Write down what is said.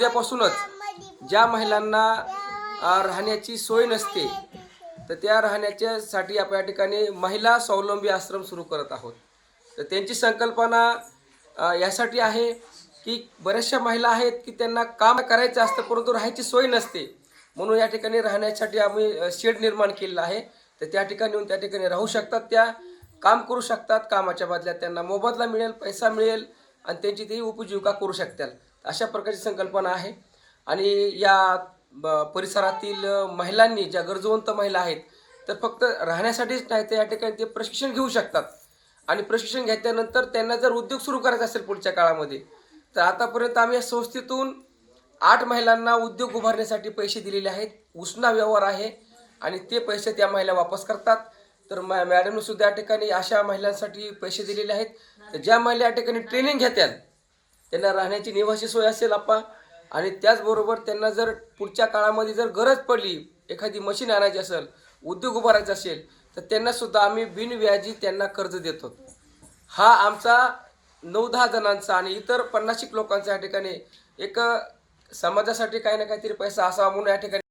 उद्यापासूनच ज्या महिलांना राहण्याची सोय नसते तर त्या राहण्याच्यासाठी आपण या ठिकाणी महिला स्वावलंबी आश्रम सुरू करत आहोत. तर त्यांची संकल्पना यासाठी आहे की बऱ्याचशा महिला आहेत की त्यांना काम करायचं असतं परंतु राहायची सोय नसते. म्हणून या ठिकाणी राहण्यासाठी आम्ही शेड निर्माण केलेला आहे. तर त्या ठिकाणी येऊन त्या ठिकाणी राहू शकतात त्या काम करू शकतात. कामाच्या बदल्यात त्यांना मोबदला मिळेल पैसा मिळेल आणि त्यांची ती उपजीविका करू शकतात अशा प्रकारची संकल्पना आहे. आणि या ब- परिसरातील महिलांनी ज्या गरजवंत महिला आहेत तर फक्त राहण्यासाठीच नाही तर या ठिकाणी ते प्रशिक्षण घेऊ शकतात. आणि प्रशिक्षण घेतल्यानंतर त्यांना जर उद्योग सुरू करायचा असेल पुढच्या काळामध्ये तर आतापर्यंत आम्ही या संस्थेतून आठ महिलांना उद्योग उभारण्यासाठी पैसे दिलेले आहेत. उसना व्यवहार आहे आणि ते पैसे त्या महिला वापस करतात. तर मॅ मॅडमने सुद्धा या ठिकाणी अशा महिलांसाठी पैसे दिलेले आहेत. तर ज्या महिला या ठिकाणी ट्रेनिंग घेतात त्यांना राहण्याची निवासी सोय असेल आप्पा. आणि त्याचबरोबर त्यांना जर पुढच्या काळामध्ये जर गरज पडली एखादी मशीन आणायची असेल उद्योग उभारायचा असेल तर त्यांनासुद्धा आम्ही बिनव्याजी त्यांना कर्ज देतो. हा आमचा नऊ दहा जणांचा आणि इतर पन्नाशिक लोकांचा या ठिकाणी एक समाजासाठी काही ना काहीतरी पैसा असावा म्हणून या ठिकाणी